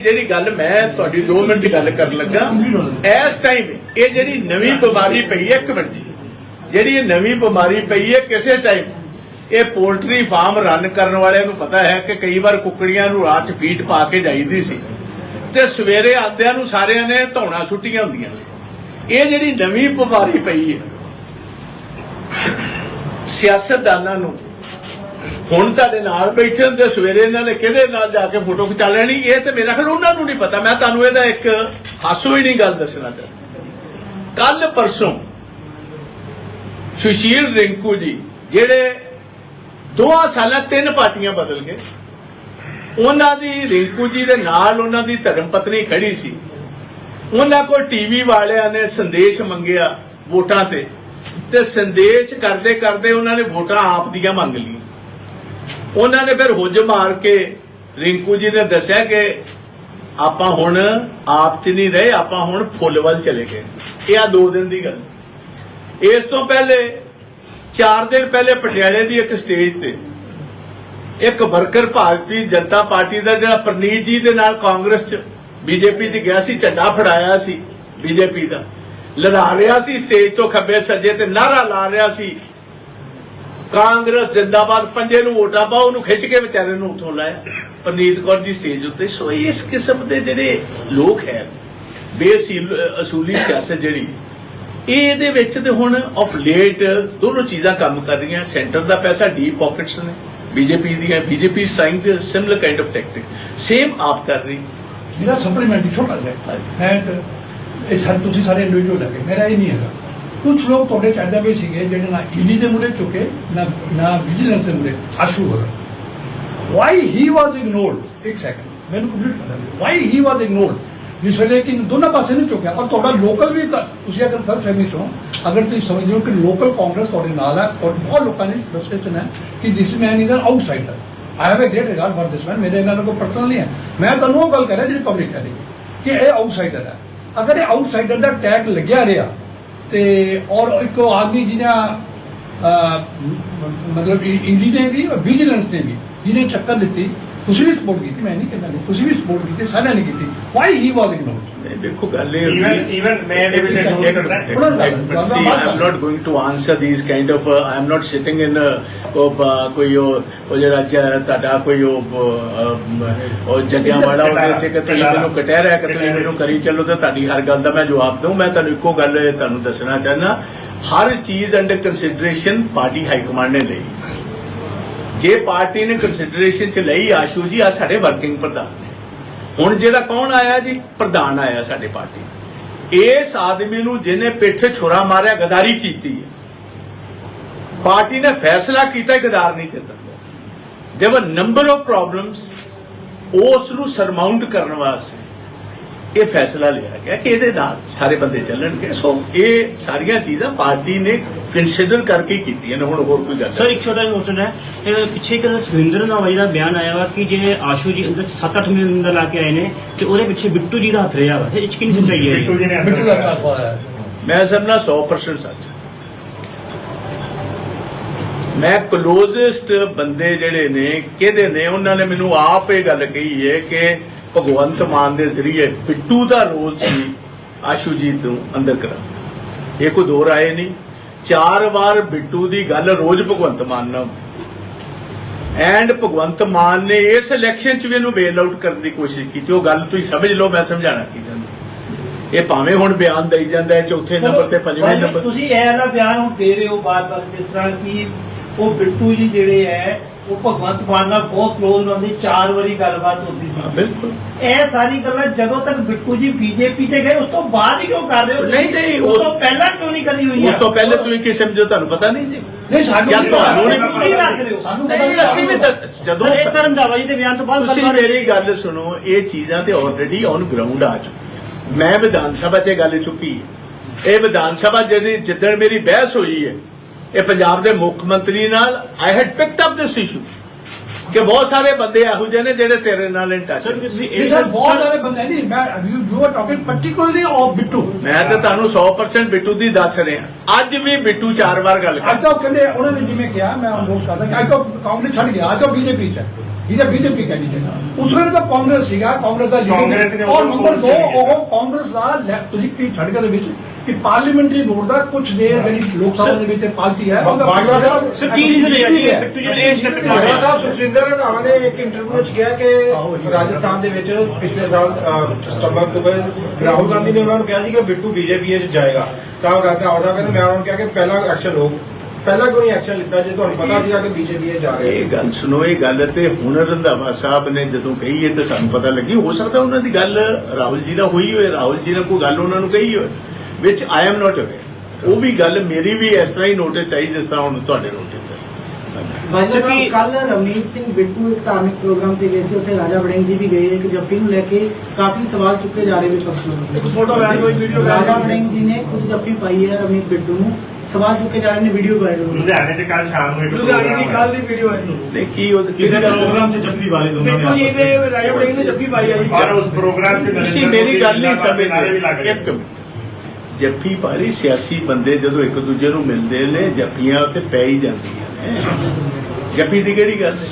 ਜਿਹੜੀ ਗੱਲ ਮੈਂ ਤੁਹਾਡੀ 2 ਮਿੰਟ ਚ ਗੱਲ ਕਰਨ ਲੱਗਾ, ਇਸ ਟਾਈਮ ਇਹ ਜਿਹੜੀ ਨਵੀਂ ਬਿਮਾਰੀ ਪਈ ਹੈ, ਇੱਕ ਮਿੰਟ ਜਿਹੜੀ ਇਹ ਨਵੀਂ ਬਿਮਾਰੀ ਪਈ ਹੈ, ਕਿਸੇ ਟਾਈਮ ਇਹ ਪੋਲਟਰੀ ਫਾਰਮ ਰਨ ਕਰਨ ਵਾਲਿਆਂ ਨੂੰ ਪਤਾ ਹੈ ਕਿ ਕਈ ਵਾਰ ਕੁੱਕੜੀਆਂ ਨੂੰ ਰਾਤ ਚ ਫੀਡ ਪਾ ਕੇ ਜਾਈਦੀ ਸੀ। ਤੇ ਸਵੇਰੇ ਆਂਦਿਆਂ ਨੂੰ ਸਾਰਿਆਂ ਨੇ ਧੌਣਾ ਛੁੱਟੀਆਂ ਹੁੰਦੀਆਂ ਸੀ। ਇਹ ਜਿਹੜੀ ਨਵੀਂ ਬਿਮਾਰੀ ਪਈ ਹੈ, ਸਿਆਸਤਦਾਨਾਂ ਨੂੰ ਹੁਣ ਤੁਹਾਡੇ ਨਾਲ ਬੈਠੇ ਹੁੰਦੇ ਸਵੇਰੇ ਇਹਨਾਂ ਨੇ ਕਿਹਦੇ ਨਾਲ ਜਾ ਕੇ ਫੋਟੋ ਖਿਚਾ ਲੈਣੀ? ਇਹ ਤੇ ਮੇਰਾ ਖਿਆਲ ਉਹਨਾਂ ਨੂੰ ਨਹੀਂ ਪਤਾ। ਮੈਂ ਤੁਹਾਨੂੰ ਇਹਦਾ ਇੱਕ ਹਾਸੋ ਹੀ ਨਹੀਂ ਗੱਲ ਦੱਸਣਾ ਚਾਹੁੰਦਾ। ਕੱਲ ਪਰਸੋਂ ਸੁਸ਼ੀਲ ਰਿੰਕੂ ਜੀ, ਜਿਹੜੇ ਦੋਹਾਂ ਸਾਲਾਂ ਤਿੰਨ ਪਾਰਟੀਆਂ ਬਦਲ ਗਏ। ਉਹਨਾਂ ਦੀ ਰਿੰਕੂ ਜੀ ਦੇ ਨਾਲ ਉਹਨਾਂ ਦੀ ਧਰਮ ਪਤਨੀ ਖੜੀ ਸੀ। ਉਹਨਾਂ ਕੋਲ ਟੀਵੀ ਵਾਲਿਆਂ ਨੇ ਸੰਦੇਸ਼ ਮੰਗਿਆ ਵੋਟਾਂ ਤੇ। ਤੇ ਸੰਦੇਸ਼ ਕਰਦੇ ਕਰਦੇ ਉਹਨਾਂ ਨੇ ਵੋਟਾਂ ਆਪ ਦੀਆਂ ਮੰਗ ਲਈਆਂ। ਉਹਨਾਂ ਨੇ ਫਿਰ ਹੁੱਜ ਮਾਰ ਕੇ ਰਿੰਕੂ ਜੀ ਨੇ ਦੱਸਿਆ ਕਿ ਆਪਾਂ ਹੁਣ ਆਪ ਚ ਨਹੀਂ ਰਹੇ, ਆਪਾਂ ਹੁਣ ਫੁੱਲ ਵੱਲ ਚਲੇ ਗਏ। ਇਹ ਆ ਦੋ ਦਿਨ ਦੀ ਗੱਲ। ਇਸ ਤੋਂ ਪਹਿਲੇ 4 ਦਿਨ ਪਹਿਲੇ ਪਟਿਆਲੇ ਦੀ ਇੱਕ ਸਟੇਜ ਤੇ ਇੱਕ ਵਰਕਰ ਭਾਰਤੀ ਜਨਤਾ ਪਾਰਟੀ ਦਾ ਜਿਹੜਾ ਪ੍ਰਨੀਤ ਜੀ ਦੇ ਨਾਲ ਕਾਂਗਰਸ ਚ ਬੀਜੇਪੀ ਚ ਗਿਆ ਸੀ, ਝੰਡਾ ਫੜਾਇਆ ਸੀ ਬੀਜੇਪੀ ਦਾ। ਲੜਾ ਰਿਹਾ ਸੀ ਸਟੇਜ ਤੋਂ ਖੱਬੇ ਸੱਜੇ ਤੇ ਨਾਰਾ ਲਾ ਰਿਹਾ ਸੀ। ਕਾਂਗਰਸ ਜ਼ਿੰਦਾਬਾਦ ਪੰਜੇ ਨੂੰ ਵੋਟਾਂ ਪਾਓ ਉਹਨੂੰ ਖਿੱਚ ਕੇ ਵਿਚਾਰੇ ਨੂੰ ਉੱਥੋਂ ਲਾਇਆ ਪਰਨੀਤ ਕੌਰ ਦੀ ਸਟੇਜ ਉੱਤੇ ਸੋ ਇਸ ਕਿਸਮ ਦੇ ਜਿਹੜੇ ਲੋਕ ਹੈ ਬੇਸੀਲ ਅਸੂਲੀ ਸਿਆਸਤ ਜਿਹੜੀ ਇਹ ਇਹਦੇ ਵਿੱਚ ਤੇ ਹੁਣ ਆਫ ਲੇਟ ਦੋਨੋਂ ਚੀਜ਼ਾਂ ਕੰਮ ਕਰ ਰਹੀਆਂ। ਸੈਂਟਰ ਦਾ ਪੈਸਾ ਡੀਪ ਪਾਕਟਸ ਨੇ। ਬੀਜੇਪੀ ਦੀ ਹੈ BJP is the similar kind of tactic same AAP ਕਰ ਰਹੀ। ਮੇਰਾ ਸਪਲੀਮੈਂਟ ਛੋਟਾ ਜਿਹਾ। ਐਂਡ ਇਹ ਸਾਰੇ ਤੁਸੀਂ ਸਾਰੇ ਇੰਡੀਵਿਜੂਅਲ ਹੈਗੇ। ਮੇਰਾ ਇਹ ਨਹੀਂ ਹੈਗਾ। ਕੁਝ ਲੋਕ ਤੁਹਾਡੇ ਚਾਹਦਾ ਵੀ ਸੀਗੇ ਜਿਹੜੇ ਨਾ ਈਡੀ ਦੇ ਮੂਰੇ ਚੁੱਕੇ ਨਾ ਨਾ ਵਿਜੀਲੈਂਸ ਦੇ ਮੂਰੇ ਆਸ਼ੂ ਹੋ ਵਾਈ ਹੀ ਵਾਸ ਇਗਨੋਰਡ ਇੱਕ ਸੈਕਿੰਡ ਮੈਨੂੰ ਕੰਪਲੀਟ ਕਰਨਾ ਵਾਈ ਹੀ ਵਾਸ ਇਗਨੋਰਡ ਜਿਸ ਵੇਲੇ ਕਿ ਦੋਨਾਂ ਪਾਸੇ ਨਹੀਂ ਚੁੱਕਿਆ ਔਰ ਤੁਹਾਡਾ ਲੋਕਲ ਵੀ ਤੁਸੀਂ ਅਗਰ ਗਲਤ ਫਹਿਮੀ ਤੋਂ ਅਗਰ ਤੁਸੀਂ ਸਮਝਦੇ ਹੋ ਕਿ ਲੋਕਲ ਕਾਂਗਰਸ ਤੁਹਾਡੇ ਨਾਲ ਹੈ ਔਰ ਬਹੁਤ ਲੋਕਾਂ ਦੀ ਫਰਸਟ੍ਰੇਸ਼ਨ ਹੈ ਕਿ this man is an outsider I have a great regard for this man ਮੇਰੇ ਇਹਨਾਂ ਨਾਲ ਕੋਈ ਪਰਸਨਲ ਹੈ। ਮੈਂ ਤੁਹਾਨੂੰ ਉਹ ਗੱਲ ਕਰ ਰਿਹਾ ਜਿਹੜੀ ਪਬਲਿਕ ਕਰੀ ਕਿ ਇਹ ਆਊਟਸਾਈਡਰ ਹੈ। ਅਗਰ ਇਹ ਆਊਟਸਾਈਡਰ ਦਾ ਟੈਗ ਲੱਗਿਆ ਰਿਹਾ ਤੇ ਔਰ ਇੱਕ ਆਦਮੀ ਜਿਹਦਾ ਮਤਲਬ ਇੰਡੀ ਨੇ ਵੀ ਔਰ ਵਿਜੀਲੈਂਸ ਨੇ ਵੀ, ਜਿਹਨੇ ਚੱਕਰ ਲਿੱਤੀ। ਤੁਸੀਂ ਵੀ ਸਪੋਰਟ ਕੀਤੀ ਮੈਂ ਨਹੀਂ ਕਹਿੰਦਾ ਨਹੀਂ ਤੁਸੀਂ ਵੀ ਸਪੋਰਟ ਕੀਤੀ ਸਾਰਿਆਂ ਨੇ ਕੀਤੀ। ਵਾਈ ਹੀ ਵਾਸ ਇਗਨੋਰਡ ਇਹ ਦੇਖੋ ਗੱਲ ਇਹ Even- ਹੁੰਦੀ- even ਮੈਂ ਇਹਦੇ ਵਿੱਚ ਇੱਕ- note ਇੱਕ- ਕਰਦਾ। ਇੱਕ- ਉਹਨਾਂ ਦਾ- but see, I'm not going to answer these kind of, uh, I'm not sitting in, uh, ਉਹ, uh, ਕੋਈ ਉਹ ਉਹ ਜਿਹੜਾ ਜ- ਤੁਹਾਡਾ ਕੋਈ ਉਹ ਉਹ ਜੱਜਾਂ ਵਾਲਾ ਉਹਦੇ ਚ ਕਿ ਤੁਸੀਂ ਮੈਨੂੰ ਕਟਹਿ ਰਿਹਾ ਕਿ ਤੁਸੀਂ ਮੈਨੂੰ ਕਰੀ ਚੱਲੋ ਤੇ ਤੁਹਾਡੀ ਹਰ ਗੱਲ ਦਾ ਮੈਂ ਜਵਾਬ ਦਊਂ। ਮੈਂ ਤੁਹਾਨੂੰ ਇੱਕੋ ਗੱਲ ਤੁਹਾਨੂੰ ਦੱਸਣਾ ਚਾਹੁੰਦਾ। ਹਰ ਚੀਜ਼ under consideration party high command ਨੇ ਲਈ। ਜੇ ਪਾਰਟੀ ਨੇ ਕੰਸੀਡਰੇਸ਼ਨ ਚ ਲਈ ਆਸ਼ੂ ਜੀ ਆ ਸਾਡੇ ਵਰਕਿੰਗ ਪ੍ਰਧਾਨ ਨੇ। ਹੁਣ ਜਿਹੜਾ ਕੌਣ ਆਇਆ ਜੀ? ਪ੍ਰਧਾਨ ਆਇਆ ਸਾਡੇ ਪਾਰਟੀ ਇਸ ਆਦਮੀ ਨੂੰ ਜਿਹਨੇ ਪਿੱਠ ਛੁਰਾ ਮਾਰਿਆ, ਗਦਾਰੀ ਕੀਤੀ ਹੈ। ਪਾਰਟੀ ਨੇ ਫੈਸਲਾ ਕੀਤਾ ਗਦਾਰ ਨਹੀਂ ਕੀਤਾ। ਦੇਵਰ ਨੰਬਰ ਆਫ ਪ੍ਰੋਬਲਮਸ ਉਸ ਨੂੰ ਸਰਮਾਉਂਟ ਕਰਨ ਵਾਸਤੇ ਇਹ ਫੈਸਲਾ ਲਿਆ ਗਿਆ ਕਿ ਇਹਦੇ ਨਾਲ ਸਾਰੇ ਬੰਦੇ ਚੱਲਣਗੇ। ਸੋ ਇਹ ਸਾਰੀਆਂ ਚੀਜ਼ਾਂ ਪਾਰਟੀ ਨੇ ਕੰਸੀਡਰ ਕਰਕੇ ਹੀ ਕੀਤੀਆਂ ਨੇ। ਹੁਣ ਹੋਰ ਕੋਈ ਗੱਲ ਸਰ ਇੱਕ ਛੋਟਾ ਜਿਹਾ ਕੁਐਸਚਨ ਹੈ। ਇਹ ਪਿੱਛੇ ਇੱਕ ਸੁਖਵਿੰਦਰ ਨਾਵਾਈ ਦਾ ਬਿਆਨ ਆਇਆ ਵਾ ਕਿ ਜੇ ਆਸ਼ੂ ਜੀ ਅੰਦਰ 7-8 ਮਹੀਨੇ ਅੰਦਰ ਲਾ ਕੇ ਆਏ ਨੇ ਤੇ ਉਹਦੇ ਪਿੱਛੇ ਬਿੱਟੂ ਜੀ ਦਾ ਹੱਥ ਰਿਹਾ ਵਾ। ਇਹ ਚ ਕਿੰਨੀ ਸੱਚਾਈ ਹੈ ਬਿੱਟੂ ਜੀ? ਨੇ ਬਿੱਟੂ ਦਾ ਚਾਹ ਹੋਇਆ ਮੈਂ ਸਮਝਣਾ 100% ਸੱਚ। ਮੈਂ ਕਲੋਜ਼ੈਸਟ ਬੰਦੇ ਜਿਹੜੇ ਨੇ ਕਿਹਦੇ ਨੇ? ਉਹਨਾਂ ਨੇ ਮੈਨੂੰ ਆਪ ਇਹ ਗੱਲ ਕਹੀ ਹੈ ਕਿ ਭਗਵੰਤ ਮਾਨ ਦੇ ਜ਼ਰੀਏ ਬਿੱਟੂ ਦਾ ਰੋਲ ਸੀ ਆਸ਼ੂਜੀਤ ਨੂੰ ਅੰਦਰ ਕਰਾ ਇਹ ਕੋਈ ਦੋ ਰਾਏ ਨਹੀਂ ਚਾਰ ਵਾਰ ਬਿੱਟੂ ਦੀ ਗੱਲ ਰੋਜ਼ ਭਗਵੰਤ ਮਾਨ ਨਾਲ ਐਂਡ ਭਗਵੰਤ ਮਾਨ ਨੇ ਇਸ ਇਲੈਕਸ਼ਨ 'ਚ ਵੀ ਇਹਨੂੰ ਬੇਲ ਆਊਟ ਕਰਨ ਦੀ ਕੋਸ਼ਿਸ਼ ਕੀਤੀ। ਉਹ ਗੱਲ ਤੁਸੀਂ ਸਮਝ ਲਓ ਮੈਂ ਸਮਝਾਣਾ ਕੀ ਚਾਹੁੰਦਾ। ਇਹ ਭਾਵੇਂ ਹੁਣ ਬਿਆਨ ਦੇਈ ਜਾਂਦਾ ਹੈ ਚੌਥੇ ਨੰਬਰ ਤੇ ਪੰਜਵੇਂ ਨੰਬਰ ਤੁਸੀਂ ਇਹ ਵਾਲਾ ਬਿਆਨ ਹੁਣ ਦੇ ਰਹੇ ਹੋ ਬਾਰ-ਬਾਰ ਜਿਸ ਤਰ੍ਹਾਂ ਕਿ ਉਹ ਬਿੱਟੂ ਜੀ ਜਿਹੜੇ ਹੈ ਉਹ ਭਗਵੰਤ ਮਾਨ ਨਾਲ ਬਹੁਤ ਕਲੋਜ਼ ਉਹਨਾਂ ਦੀ ਚਾਰ ਵਾਰੀ ਗੱਲਬਾਤ ਹੁੰਦੀ ਸੀ। ਬਿਲਕੁਲ। ਇਹ ਸਾਰੀ ਗੱਲਾਂ ਜਦੋਂ ਤੱਕ ਬਿੱਟੂ ਜੀ ਬੀਜੇਪੀ ਤੇ ਗਏ ਉਸ ਤੋਂ ਬਾਅਦ ਹੀ ਕਿਉਂ ਕਰ ਰਹੇ ਹੋ। ਨਹੀਂ, ਨਹੀਂ, ਉਸ ਤੋਂ ਪਹਿਲਾਂ ਕਿਉਂ ਨਹੀਂ ਕਦੀ ਹੋਈ ਉਸ ਤੋਂ ਪਹਿਲੇ ਤੁਸੀਂ ਕੀ ਸਮਝੋ ਤੁਹਾਨੂੰ ਪਤਾ ਨਹੀਂ ਜੀ ਨਹੀਂ ਸਾਨੂੰ ਜਾਂ ਤੁਹਾਨੂੰ ਨਹੀਂ ਤੁਸੀਂ ਰੱਖ ਰਹੇ ਹੋ। ਸਾਨੂੰ ਨਹੀਂ ਅਸੀਂ ਵੀ ਤਾਂ ਜਦੋਂ ਸਰ ਇਹ ਰੰਧਾਵਾ ਜੀ ਦੇ ਬਿਆਨ ਤੋਂ ਬਾਅਦ ਤੁਸੀਂ ਮੇਰੀ ਗੱਲ ਸੁਣੋ ਇਹ ਚੀਜ਼ਾਂ ਤੇ ਆਲਰੇਡੀ ਔਨ ਗਰਾਊਂਡ ਆ ਚੁੱਕੀਆਂ। ਮੈਂ ਵਿਧਾਨ ਸਭਾ 'ਚ ਗੱਲ ਚੁੱਕੀ। ਹੈ। ਇਹ ਵਿਧਾਨ ਸਭਾ ਜਿਹੜੀ ਜਿੱਦਣ ਮੇਰੀ ਬਹਿਸ ਹੋਈ ਹੈ ਇਹ ਪੰਜਾਬ ਦੇ ਮੁੱਖ ਮੰਤਰੀ ਨਾਲ I had picked up this issue ਕਿ ਬਹੁਤ ਸਾਰੇ ਬੰਦੇ ਇਹੋ ਜਿਹੇ ਨੇ ਜਿਹੜੇ ਤੇਰੇ ਨਾਲ ਇਨ ਟੱਚ ਸਰ ਤੁਸੀਂ ਇਹ ਇਹ ਸਰ ਸਰ ਬਹੁਤ ਸਾਰੇ ਬੰਦੇ ਨਹੀਂ ਮੈਂ you you are talking particularly of Bittu. ਮੈਂ ਤਾਂ ਤੁਹਾਨੂੰ 100% ਬਿੱਟੂ ਦੀ ਦੱਸ ਰਿਹਾ। ਅੱਜ ਵੀ ਬਿੱਟੂ ਚਾਰ ਵਾਰ ਗੱਲ ਕਰ ਅੱਜ ਤਾਂ ਉਹ ਕਹਿੰਦੇ ਉਹਨਾਂ ਨੇ ਜਿਵੇਂ ਕਿਹਾ ਮੈਂ ਅਨੁਰੋਧ ਕਰਦਾ ਕਿ ਅੱਜ ਤਾਂ ਕਾਂਗਰਸ ਛੱਡ ਗਿਆ ਅੱਜ ਤਾਂ ਬੀਜੇਪੀ ਚ ਇਹਦਾ ਬੀਜੇਪੀ ਕੈਂਡੀਡੇਟ ਉਸ ਵੇਲੇ ਤਾਂ ਕਾਂਗਰਸ ਸੀਗਾ ਕਾਂਗਰਸ ਦਾ ਕਾਂਗਰਸ ਨੇ ਲੀਡਰ ਔਰ ਨੰਬਰ 2 ਕਾਂਗਰਸ ਨੇ ਉਹ ਕਾਂਗਰਸ ਦਾ ਲੈ- ਤੁਸੀਂ ਕੀ ਛੱਡ ਕੇ ਦੇ ਵਿੱਚ ਕਿ ਪਾਰਲੀਮੈਂਟਰੀ ਬੋਰਡ ਦਾ ਕੁਝ ਦੇਰ ਜਿਹੜੀ ਲੋਕ ਸਭਾ ਦੇ ਵਿੱਚ ਪਾਰਟੀ ਹੈ ਉਹਦਾ ਬਾਜਵਾ ਸਾਹਿਬ, ਸਰ ਕੀ ਰੀਜ਼ਨ ਹੈ। ਜੀ ਬਿੱਟੂ ਜੀ ਨੇ ਇਹ ਬਾਜਵਾ ਲਿਆ ਸਾਹਿਬ ਸੁਖਜਿੰਦਰ ਰੰਧਾਵਾ ਨੇ ਇੱਕ ਇੰਟਰਵਿਊ ਵਿੱਚ ਕਿਹਾ ਕਿ ਰਾਜਸਥਾਨ ਦੇ ਵਿੱਚ ਪਿਛਲੇ ਸਾਲ ਅਹ, ਸਤੰਬਰ ਅਕਤੂਬਰ ਰਾਹੁਲ ਗਾਂਧੀ ਨੇ ਉਹਨਾਂ ਨੂੰ ਕਿਹਾ ਸੀ ਕਿ ਬਿੱਟੂ ਬੀਜੇਪੀ ਵਿੱਚ ਜਾਏਗਾ। ਤਾਂ ਉਹ ਰੰਧਾਵਾ ਸਾਹਿਬ ਕਹਿੰਦੇ ਮੈਂ ਉਹਨਾਂ ਨੂੰ ਕਿਹਾ ਕਿ ਪਹਿਲਾ ਐਕਸ਼ਨ ਲਓ ਪਹਿਲਾਂ ਕੋਈ ਐਕਸ਼ਨ ਲਿੱਤਾ? ਜੇ ਤੁਹਾਨੂੰ ਪਤਾ ਸੀਗਾ ਕਿ ਬੀਜੇਪੀ ਜਾ ਰਹੇ ਇਹ ਗੱਲ ਸੁਣੋ ਇਹ ਗੱਲ ਤੇ ਹੁਣ ਰੰਧਾਵਾ ਸਾਹਿਬ ਨੇ ਜਦੋਂ ਕਹੀ ਹੈ ਤੇ ਸਾਨੂੰ ਪਤਾ ਲੱਗੀ ਹੋ ਸਕਦਾ ਉਹਨਾਂ ਦੀ ਗੱਲ ਰਾਹੁਲ ਜੀ ਨਾਲ ਹੋਈ ਹੋਏ ਰਾਹੁਲ ਜੀ ਨੇ ਕੋਈ ਗੱਲ ਉਹਨਾਂ ਨੂੰ ਕਹੀ ਹੋਏ ਵਿੱਚ ਆਈ ਐਮ ਨਾਟ ਅਵੇਅਰ ਉਹ ਵੀ ਗੱਲ ਮੇਰੀ ਵੀ ਇਸ ਤਰ੍ਹਾਂ ਹੀ ਨੋਟਿਸ ਆਈ ਜਿਸ ਤਰ੍ਹਾਂ ਹੁਣ ਤੁਹਾਡੇ ਨੋਟਿਸ ਆਈ। ਕੀ- ਕੱਲ ਰਵਨੀਤ ਸਿੰਘ ਬਿੱਟੂ ਇੱਕ ਧਾਰਮਿਕ ਪ੍ਰੋਗਰਾਮ ਤੇ ਗਏ ਸੀ ਉੱਥੇ ਰਾਜਾ ਵੜਿੰਗ ਜੀ ਵੀ ਗਏ ਇੱਕ ਜੱਪੀ ਨੂੰ ਲੈ ਕੇ ਕਾਫੀ ਸਵਾਲ ਚੁੱਕੇ ਜਾ ਰਹੇ ਵਿਪਕਸ਼ ਫੋਟੋ ਵਾਇਰਲ ਹੋਈ ਵੀਡੀਓ ਰਾਜਾ ਵੜਿੰਗ ਜੀ ਨੇ ਖੁਦ ਜੱਪੀ ਪਾਈ ਹੈ ਰਵਨੀਤ ਬਿੱਟੂ ਨੂੰ। ਸਵਾਲ ਚੁੱਕੇ ਜਾ ਰਹੇ ਨੇ ਵੀਡੀਓ ਵਾਇਰਲ ਹੋ ਰਹੀ ਹੈ ਲੁਧਿਆਣੇ ਚ ਕੱਲ ਸ਼ਾਮ ਨੂੰ ਇੱਕ ਲੁਧਿਆਣੇ ਦੀ ਕੱਲ ਦੀ ਵੀਡੀਓ ਹੈ। ਨਹੀਂ ਕੀ ਉਹ ਕਿਸੇ ਪ੍ਰੋਗਰਾਮ ਚ ਜੱਫੀ ਵਾਲੇ ਦੋਨੋਂ ਬਿੱਟੂ ਜੀ ਦੇ ਰਾਜਾ ਵੜਿੰਗ ਨੇ ਜੱਫੀ ਪਾਈ ਆ ਜੀ। ਔਰ ਉਸ ਪ੍ਰੋਗਰਾਮ ਚ ਤੁਸੀਂ ਨਰਿੰਦਰ ਮੇਰੀ ਗੱਲ ਨਹੀਂ ਸਮਝਦੇ। ਰਹੇ ਇੱਕ ਜੱਫੀ ਪਾਰੀ ਸਿਆਸੀ ਬੰਦੇ ਜਦੋਂ ਇੱਕ ਦੂਜੇ ਨੂੰ ਮਿਲਦੇ ਨੇ ਜੱਫੀਆਂ ਤੇ ਪੈ ਹੀ ਜਾਂਦੀਆਂ ਨੇ। ਜੱਫੀ ਦੀ ਕਿਹੜੀ ਗੱਲ ਹੈ?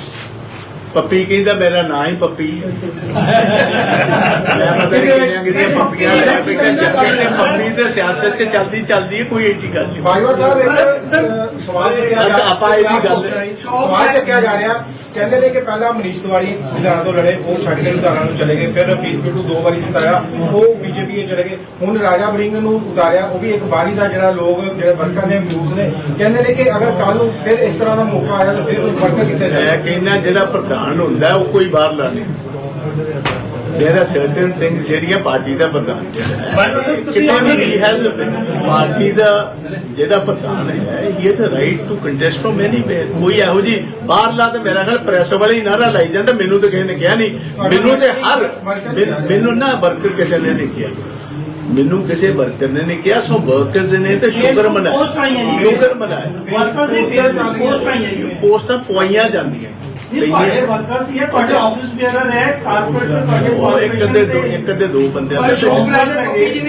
ਪੱਪੀ ਕਹਿੰਦਾ ਮੇਰਾ ਨਾਂ ਹੀ ਪੱਪੀ ਹੈ। ਮੈਂ ਪਤਾ ਨਹੀਂ ਕਿੰਨੀਆਂ ਕਿੰਨੀਆਂ ਪੱਪੀਆਂ ਲੈ ਬੈਠਾ ਜੱਫੀ ਤੇ ਪੱਪੀ ਤੇ ਸਿਆਸਤ 'ਚ ਚੱਲਦੀ ਚੱਲਦੀ ਹੈ ਕੋਈ ਏਡੀ ਗੱਲ ਨਹੀਂ। ਬਾਜਵਾ ਸਾਹਿਬ ਇੱਕ ਸਵਾਲ ਚੱਕਿਆ ਆਪਾਂ ਇਹਦੀ ਗੱਲ- ਸਵਾਲ ਚੱਕਿਆ ਜਾ ਰਿਹਾ ਕਹਿੰਦੇ ਨੇ ਕਿ ਪਹਿਲਾਂ ਮਨੀਸ਼ ਤਿਵਾੜੀ ਲੁਧਿਆਣਾ ਤੋਂ ਲੜੇ ਉਹ ਛੱਡ ਕੇ ਲੁਧਿਆਣਾ ਨੂੰ ਚਲੇ ਗਏ ਫਿਰ ਰਫੀਕ ਬਿੱਟੂ ਦੋ ਵਾਰੀ ਜਿਤਾਇਆ ਉਹ ਬੀਜੇਪੀ ਵਿੱਚ ਚਲੇ ਗਏ। ਹੁਣ ਰਾਜਾ ਵੜਿੰਗ ਨੂੰ ਉਤਾਰਿਆ ਉਹ ਵੀ ਇੱਕ ਬਾਰੀ ਦਾ ਜਿਹੜਾ ਲੋਕ ਜਿਹੜੇ ਵਰਕਰ ਨੇ ਵਿਊਜ਼ ਨੇ। ਕਹਿੰਦੇ ਨੇ ਕਿ ਅਗਰ ਕੱਲ ਨੂੰ ਫਿਰ ਇਸ ਤਰ੍ਹਾਂ ਦਾ ਮੌਕਾ ਆਇਆ ਤਾਂ ਫਿਰ ਵਰਕਰ ਕਿੱਥੇ ਮੈਂ ਜਾਏ ਕਹਿੰਦਾ ਜਿਹੜਾ ਪ੍ਰਧਾਨ ਹੁੰਦਾ ਉਹ ਕੋਈ ਬਾਹਰ ਲਾ ਨਹੀਂ। There are certain things ਜਿਹੜੀਆਂ ਪਾਰਟੀ ਦਾ ਪ੍ਰਧਾਨ ਕਿਤੇ ਵੀ has a- ਪਾਰਟੀ ਦਾ ਜਿਹੜਾ ਪ੍ਰਧਾਨ ਹੈ he has a right to contest from anywhere ਕੋਈ ਇਹੋ ਜੀ ਬਾਹਰ ਲਾ ਤੇ ਮੇਰਾ ਖਿਆਲ ਪ੍ਰੈਸ ਵਾਲੇ ਹੀ ਨਾਰਾ ਲਾਈ ਜਾਂਦਾ ਮੈਨੂੰ ਤਾਂ ਕਿਸੇ ਨੇ ਕਿਹਾ ਨਹੀਂ। ਮੈਨੂੰ ਤੇ ਹਰ ਮੈਨ- ਨਾ ਵਰਕਰ ਕਿਸੇ ਨੇ ਨਹੀਂ ਕਿਹਾ। ਮੈਨੂੰ ਕਿਸੇ ਵਰਕਰ ਨੇ ਨਹੀਂ ਕਿਹਾ ਸੋ ਵਰਕਰਸ ਨੇ ਤੇ ਆਈਆਂ ਮਨਾਇਆ। ਜੀ। ਸ਼ੁਕਰ ਮਨਾਇਆ। ਪੋਸਟ ਪਵਾਈਆਂ ਜਾਂਦੀਆਂ। ਤੁਹਾਡੇ ਵਰਕਰਸ ਹੀ ਹੈ ਤੁਹਾਡੇ ਆਫਿਸ ਬੇਅਰਰ ਹੈ ਕਾਰਪੋਰੇਟਰ ਤੁਹਾਡੇ ਉਹ ਇੱਕ ਦੇ ਦੋ ਇੱਕ ਦੇ ਦੋ ਬੰਦੇ ਪਰ ਸ਼ੌਕ ਲੈ ਕੇ ਪੱਕੀ ਜੀ